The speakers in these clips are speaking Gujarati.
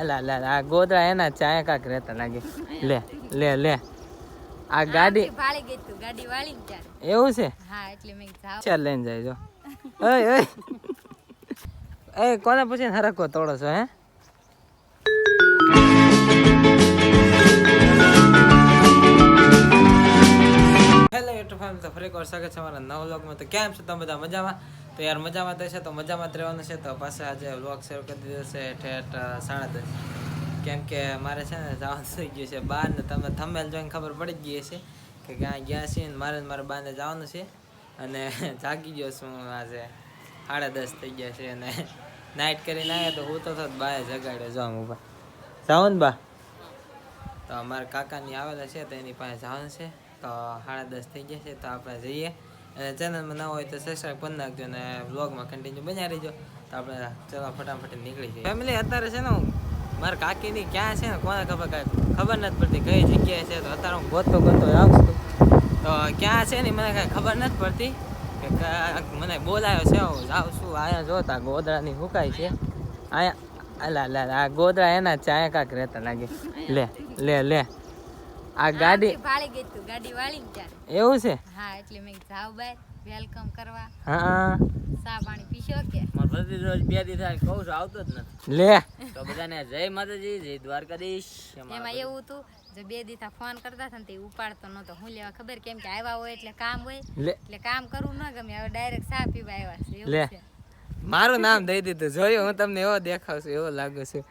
અલા લા આ ગોદરા એના ચાયા કાક રહેતા લાગે. લે લે લે. આ ગાડી ભાળી ગઈ તું ગાડી વાળી ને એવું છે? હા એટલે મેં જાવ ચાલ લઈને જાય જો ઓય ઓય. એ કોને પૂછીને હરકો તોડો છો હે? ફેમિલી તો ફરી એકવાર સ્વાગત છે મારા નવ વ્લોગમાં તો કેમ છો તમે બધા? મજામાં? તો યાર મજામાં તો છે તો મજામાં જ રહેવાનું છે. તો પાછા આજે વ્લોગ શરૂ કરી દીધો છે ઠેઠ સાડા દસ. કેમ કે મારે છે ને જવાનું થઈ ગયું છે બહાર ને તમે થંબેલ જોઈને ખબર પડી જ ગઈ છે કે ક્યાં ગયા છીએ ને મારે મારે બાને જવાનું છે. અને જાગી ગયો છું આજે. સાડા દસ થઈ ગયા છે અને નાઇટ કરીને આવ્યા તો હું તો થોત બાએ જગાડ્યો જો હું બા જાઓ ને બા. તો અમારા કાકાની આવેલા છે તો એની પાસે જવાનું છે. તો સાડા દસ થઈ ગયા છે, તો આપણે જઈએ. અને ચેનલમાં ના હોય તો સબસ્ક્રાઈબ કરી નાખજો અને બ્લોગમાં કન્ટિન્યુ બન્યા રહીજો. તો આપણે ચલો ફટાફટ નીકળી જઈએ. ફેમિલી અત્યારે છે ને હું, મારા કાકીની ક્યાં છે ને કોને ખબર કાંઈ ખબર નથી પડતી. કઈ જગ્યાએ છે તો અત્યારે હું ગોતતો ગોતતો આવું છું. તો ક્યાં છે ને મને કાંઈ ખબર નથી પડતી. કે મને બોલાયો છે, હું જાઉં છું. અહીંયા જોતા ગોદડાની હુકાય છે. અહીંયા, અલા લા આ ગોદડા એના જ છે, અહીંયા કાંક રહેતા લાગે. લે લે લે. આ ગાડી ભાળી ગઈ તું ગાડી વાળી ને ત્યારે. એવું છે? હા એટલે મેં જાવ બાય વેલકમ કરવા. હા. ચા પાણી પીશો કે? મારો ભત્રીજો રોજ બે દી થાય કહું છું આવતો જ નથી. લે. તો બધાને જય માતાજી જય દ્વારકાધીશ. એમાં એવું હતું જો બે દીથા ફોન કરતા હતા ને તે ઉપાડતો નતો હું લેવા ખબર કેમ કે આવ્યા હોય એટલે કામ હોય. એટલે કામ કરવું ન ગમે હવે ડાયરેક્ટ ચા પીવા આવ્યા છે એવું છે. મારું નામ દઈ દીધું. જોયું હું તમને એવો દેખાવ છું એવો લાગુ છું.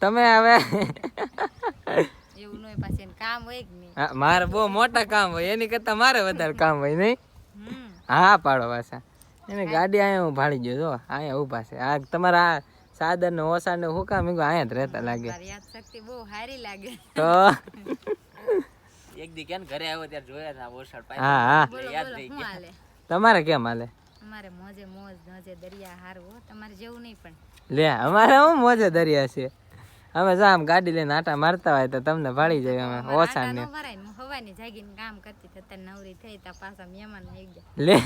તમે હવે એવું ન હોય પાછી કામ હોય કે નહીં. હા, મારે બહુ મોટા કામ હોય એની કરતા મારે વધારે કામ હોય નહીં. હા પાડો પાછા. એને ગાડી અહીંયા હું ભાળી ગયો જો અહીંયા ઊભા છે. આ તમારા આ સાદર ને ઓસાડ ને હું કામ અહીંયા જ રહેતા લાગે. શક્તિ બહુ સારી લાગે. તો? એક દી કેમ ઘરે આવ્યો ત્યારે જોયા ના વરસાદ પાછો. હા હા. યાદ થઈ ગયા. તમારે કેમ હાલે? અમારે મોજે મોજ નજે દરિયા હારું તમારે જેવું નહીં પણ. લે અમારે હું મોજે દરિયા છે? અમે જો આમ ગાડી લઈને આટા મારતા હોય તો તમને ભાળી જાય અમે. ઓછા ને. હવાની જાગીને કામ કરતી હતી નવરી થઈ તા પાછા મહેમાન આવી ગયા. લે.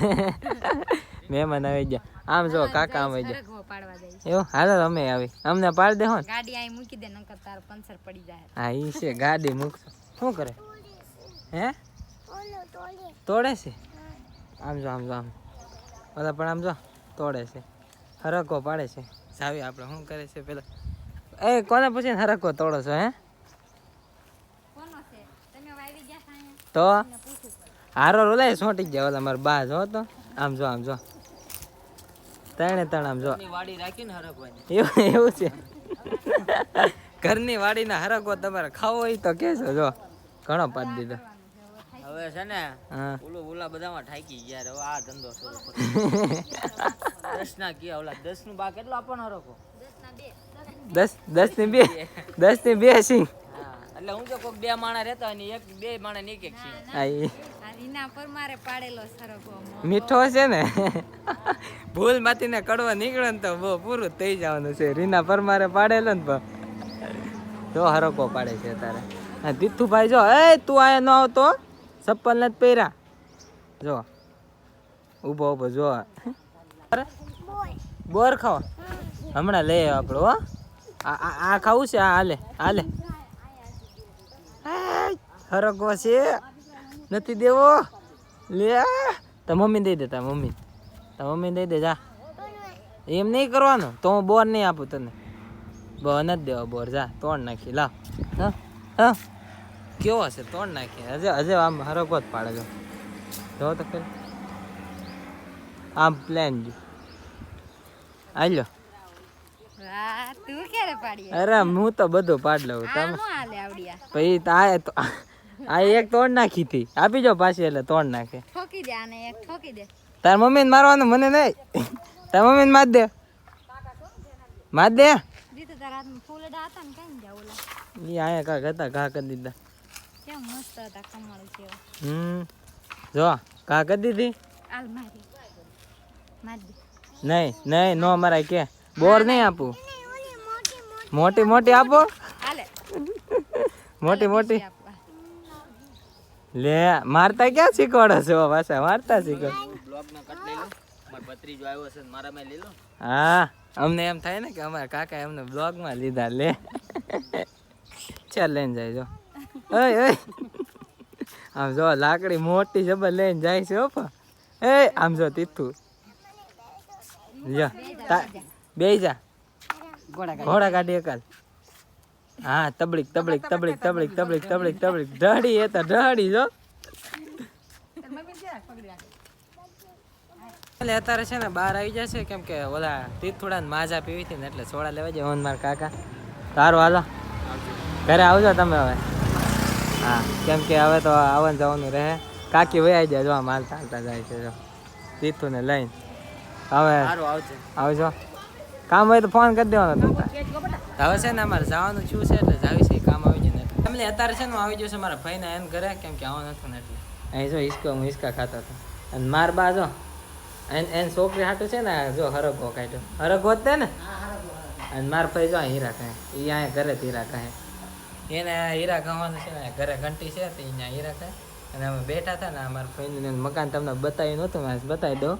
મહેમાન આવી ગયા. આમ જો કાકા આવી ગયા. પાડવા જાય એવું? હાલો અમે આવી. અમને પાડી દેહો ને. ગાડી અહીં મૂકી દે નકર તાર પંચર પડી જાય. હા ઈ છે ગાડી મૂકશો. શું કરે? હે? તોડે છે? આમ જો આમ જો આમ. ઓલા પણ આમ જો તોડે છે. હરકો પાડે છે. સાવી આપણે શું કરે છે પેલા? એ કોને પૂછીને હરકો તોડો છો હે? કોનો છે? તમે વાવી ગયા છો અહીંયા તો પૂછું. હારો રોલાય સોંટી ગયા ઓલા મારા બા જો તો. આમ જો આમ જો. ત્રણે ત્રણ આમ જો. ની વાડી રાખીને હરકવાની. એવું એવું છે. ઘરની વાડીના હરકો તમારે ખાવો હોય તો કહેશો જો. ઘણો પાત દીધો. હવે છે ને ઓલું ઓલા બધામાં ઠાકી ગયા રે. હવે આ ધંધો શરૂ કર્યો. દસ ના ગયા ઓલા દસનું બા કેટલો આપવાનો હરકો દસ દસની બે દસની બે સિંહ એટલે હું તો કોક બે માણા રહેતા હોય ને એક બે માણા ને પાડેલો સરગવો મીઠો છે ને? ભૂલમાંથી ને કડવો નીકળે ને તો બહુ પૂરું થઈ જવાનું છે. રીના પરમારે પાડેલો ને જો હરકો પાડે છે તારે દીથુભાઈ જો એ તું આયા ન આવતો ચપ્પલ નથી પહેર્યા. જો ઊભો ઊભો જો. બોર ખાવ. હમણાં લઈ આવ્યો આપણો હો. આ ખાવું છે? આ હાલે હાલે. આય, હરકો છે. નથી દેવો? લે તો મમ્મી દઈ દે તાર મમ્મી. તો મમ્મી દઈ દે જા. એમ નહીં કરવાનું. તો હું બોર નહીં આપું તને. બોર નથી દેવો બોર જા. તોડ નાખી લાવ. હા હા. કેવો હશે તોડ નાખી. હજે હજે આમ હરકો જ પાડે જો જો તો આમ પ્લેન જો. આવી વાહ તું ક્યારે પાડી અરે હું તો બધું પાડ લઉં. તમે હાલે આવડિયા. પછી આ તો આ એક તોડ નાખી હતી. આપી જો પાછી એટલે તોડ નાખે. ઠોકી દે આને એક ઠોકી દે. તાર મમ્મીને મારવાનું મને નહીં. તાર મમ્મીને માર દે. માર દે. દીધું તારા હાથમાં ફૂલડા હતા ને કઈ જાવ ઓલા. ઈ આયા કાંક હતા ઘા કરી દીધા. કેમ મસ્ત હતા કમળ છે હમ. જો ઘા કરી દીધી. આલ મારી. માર દે. નહીં નહીં નો મરાય કે. બોર નહીં આપું. મોટી મોટી આપો. મોટી મોટી. લે મારતા ક્યાં શીખવાડો છો પાછા? મારતા શીખો બ્લોગ ના કટ લઈ લો મારો ભત્રીજો આવ્યો છે ને મારા મેં લઈ લો હા અમને એમ થાય ને કે અમારા કાકા એમને બ્લોગમાં લીધા લે. ચાલ લઈને જાય જો. ઓય ઓય. આમ જો લાકડી મોટી જબર લઈને જાય છે ઓપા એ આમ જો તીથું. લ્યો. બે જા. ઘોડા કાઢી એકાલ હા તબડીક તબડીક તબડીક તબડીક તબડીક તબડીક તબડીક ઢળી એ તો ઢળી જો. એટલે અત્યારે છે ને બહાર આવી જશે કેમ કે ઓલા તીર્થોડા ને માજા પીવી હતી ને એટલે સોડા લેવા જાય ઓન માર કાકા. સારું હાલો. ઘરે આવજો તમે હવે. હા કેમ કે હવે તો આવવાનું જવાનું રહે. કાકી વહી આવી જાય જો માલ હાલતા જાય છે જો. તીથું ને લઈને. હવે આવજો. કામ હોય તો ફોન કરી દેવાનો હવે છે ને અમારે જવાનું શું છે એટલે જાવી છે કામ આવી જાય ને એમને અત્યારે છે ને હું આવી જશે છે મારા ભાઈને એમ ઘરે કેમ કે આવવાનું હતું ને એટલે. અહીં જો હિસકો હું હિસકા ખાતો હતો. અને માર બા જો એન એન છોકરી હાટું છે ને જો હરગો કાઢ્યો. હરગો જ તે ને? અને માર ભાઈ જો હીરા કહે એ અહીંયા ઘરે જ હીરા કહે એને હીરા કહેવાનું છે ને ઘરે ઘંટી છે તો અહીંયા હીરા કહે અને અમે બેઠા હતા ને અમારા ભાઈને મકાન તમને બતાવ્યું નહોતું બતાવી દઉં.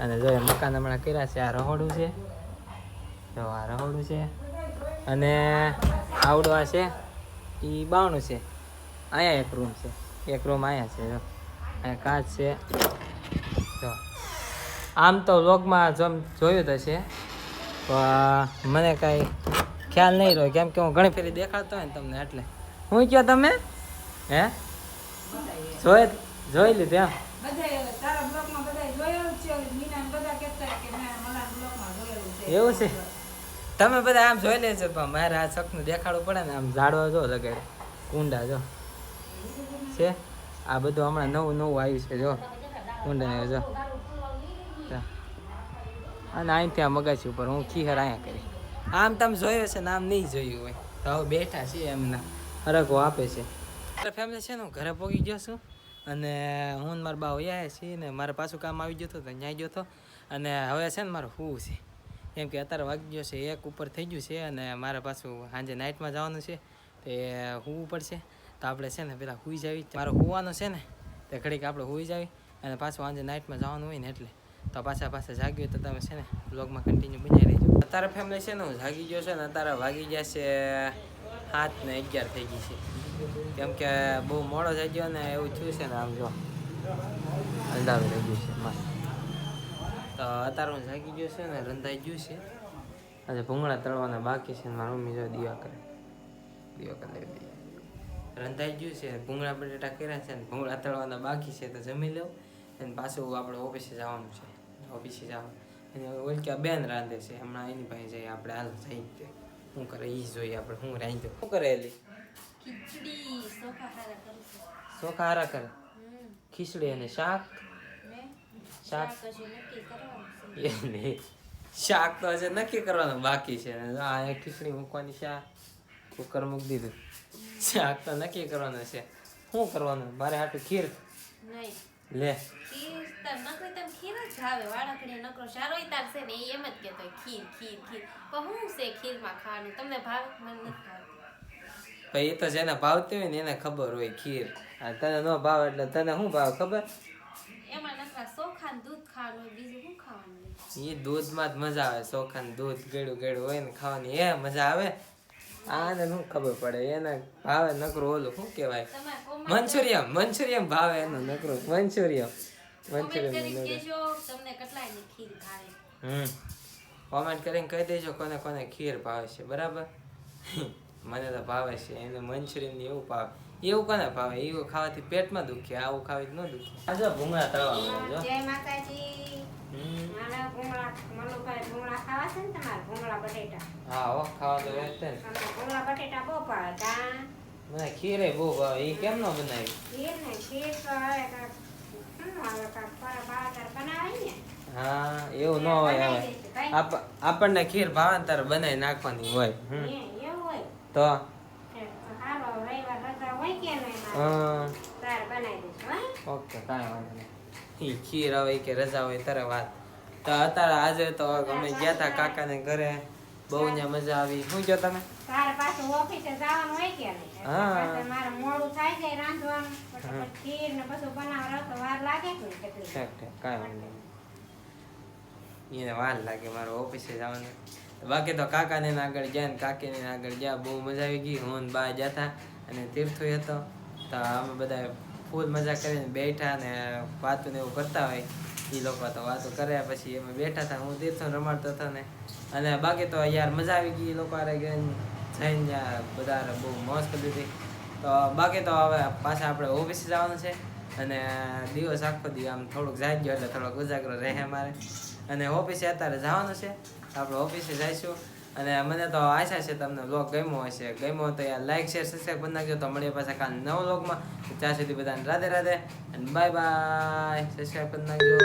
અને જો મકાન હમણાં કર્યા છે આ રહોડું છે. જો આ રહોડું છે. અને આવડો આ છે એ બાવણું છે. અહીંયા એક રૂમ છે. એક રૂમ અહીંયા છે જો. અહીંયા કાચ છે. જો. આમ તો લોગમાં જો જોયું તો છે. મને કાંઈ ખ્યાલ નહીં રહ્યો કેમ કે હું ઘણી ફેરી દેખાડતો હોય ને તમને એટલે. હું કયો તમે? હે? જોઈ જોઈ લીધું એમ. એવું છે? તમે બધા આમ જોઈ લેજો, પણ મારે આ શકનું દેખાડવું પડે ને, આમ ઝાડવા જો લગાડે, કુંડા જો. છે? આ બધું હમણાં નવું નવું આવ્યું છે, જો. કુંડા ને જો. અને અહીંથી આ મગાસી ઉપર, હું ખીહર અહીંયા કરી. આમ તમે જોયો છે ને, આમ નહીં જોયું હોય. તો હવે બેઠા છીએ એમના હરકો આપે છે. ફેમિલી છે ને, હું ઘરે પહોંચી ગયો છું. અને હું મારા બા વયા છીએ ને, મારે પાછું કામ આવી ગયો હતો ત્યાં ગયો હતો. અને હવે છે ને, મારું હું છે. કેમ કે અત્યારે વાગી ગયો છે, એક ઉપર થઈ ગયું છે અને મારે પાછું સાંજે નાઇટમાં જવાનું છે. તે હોવું પડશે. તો આપણે છે ને પેલા હુઈ જાવી. મારો હોવાનો છે ને, તે ઘડીક આપણે હુઈ જાવી અને પાછું સાંજે નાઇટમાં જવાનું હોય ને એટલે. તો પાછા પાછા જાગ્યું તો તમે છે ને બ્લોગમાં કન્ટિન્યુ બની રહેજો. અત્યારે ફેમિલી છે ને હું જાગી ગયો છે ને અત્યારે વાગી ગયા છે સાત ને અગિયાર થઈ ગઈ છે. કેમ કે બહુ મોડો થઈ ગયો ને એવું થયું છે ને આમ જો. અંધારું થઈ ગયું છે, મસ્ત. અત્યારે હું જાગી ગયો છે ને રંધાઈ ગયું છે. આજે ભૂંગળા તળવાના બાકી છે મારા મમ્મી જો દીવા કરે. દીવા કરી લેવી દઈએ રંધાઈ ગયું છે ભૂંગળા બટેટા કર્યા છે ને ભૂંગળા તળવાના બાકી છે તો જમી લઉં અને પાછું આપણે ઓફિસે જવાનું છે. ઓફિસે જવાનું. અને ઓલક્યા બેન રાંધે છે. હમણાં એની પાસે જઈએ આપણે હાલ જઈ તે શું કરે એ જોઈએ આપણે શું રાંધો. શું કરે એલી? ચોખા હારા કરે ખીચડી અને શાક? શાક. શાક તો હશે નક્કી કરવાનું બાકી છે. આ ખીચડી મૂકવાની શાક કુકર મૂકી દીધું. શાક તો નક્કી કરવાનું છે. શું કરવાનું? મારે હાટું ખીર લે. એ તો જેને ભાવતી હોય ને એને ખબર હોય ખીર. તને ન ભાવ એટલે તને શું ભાવ ખબર એમાં નકરા ચોખા ને દૂધ ખાવાનું બીજું શું ખાવાનું એ દૂધમાં જ મજા આવે ચોખા ને દૂધ ગેડું ગેડું હોય ને ખાવાની એ મજા આવે? આને શું ખબર પડે એને ભાવે નકરું ઓલું શું કહેવાય? મંચુરિયમ મંચુરિયમ ભાવે એનું નકરું મંચુરિયમ. મંચુરિયમ કરીને તમને કેટલાયની ખીર ભાવે. હમ. કોમેન્ટ કરીને કહી દેજો કોને કોને ખીર ભાવે છે બરાબર? મને તો ભાવે છે એને મંચુરિયમ ને એવું ભાવે. એવું કોને ભાવે? એવું ખાવાથી પેટમાં દુખે આવું ખાવાથી ન દુખે. આજે ભૂંગળા તળવા જો. જય માતાજી. હમ. મારા ભૂંગળા મનુભાઈ ભૂંગળા ખાવા છે ને તમારે? ભૂંગળા બટેટા. હા ઓ ખાવા તો રહે ને. ભૂંગળા બટેટા બહુ ભાવે મને ખીરે બહુ ભાવે. એ કેમ ન બનાવી? ખીર ને ખીર તો હવે ને હા એવું ન હોય હવે. આપ આપણને ખીર ભાવે ત્યારે બનાવી નાખવાની હોય. તો એ હાલો રવિવાર રજા હોય તારે બનાવી હા. ઓકે કાંઈ વાંધો નહીં. ખીર આવે કે રજા હોય તારે વાત. તો અત્યારે આજે તો અમે ગયા હતા કાકાને ઘરે. બહુ ને મજા આવી. શું કહો તમે? તારે પાછું ઓફિસે જવાનું હોય કે નહીં? હા. મારે મોડું થાય જાય રાંધવાનું. પછી પછી ખીર ને બધું બનાવવા તો વાર લાગે કે કેટલી? ઠીક ઠીક કાંઈ વાંધો નહીં. એને વાર લાગે મારો ઓફિસે જવાનું. બાકી તો કાકાને ને આગળ ગયા ને કાકીને આગળ ગયા. બહુ મજા આવી ગઈ. હું બા જતા અને તીર્થો હતો. તો અમે બધા ફૂલ મજા કરીને બેઠા ને વાતો ને એવું કરતા હોય એ લોકો તો વાતો કર્યા પછી અમે બેઠા હતા હું તીર્થો રમાડતો હતો ને, અને બાકી તો યાર મજા આવી ગઈ એ લોકો આરે જઈને ત્યાં બધા બહુ મોજ કરી દીધી તો બાકી તો હવે પાછા આપણે ઓફિસે જવાનું છે, અને દિવસ આખો દી આમ થોડુંક જાય ગયો એટલે થોડોક ઉજાગરો રહે મારે. અને ઓફિસે અત્યારે જવાનું છે આપણે ઓફિસે જઈશું. અને મને તો આશા છે તમને બ્લોગ ગમ્યો હશે. ગમ્યો તો યાર લાઈક શેર સબસ્ક્રાઈબ કરી નાખજો. તો મળીએ પાછા કાલ નવ બ્લોગમાં ત્યાં સુધી બધાને રાધે રાધે અને બાય બાય સબસ્ક્રાઈબ કરી નાખજો.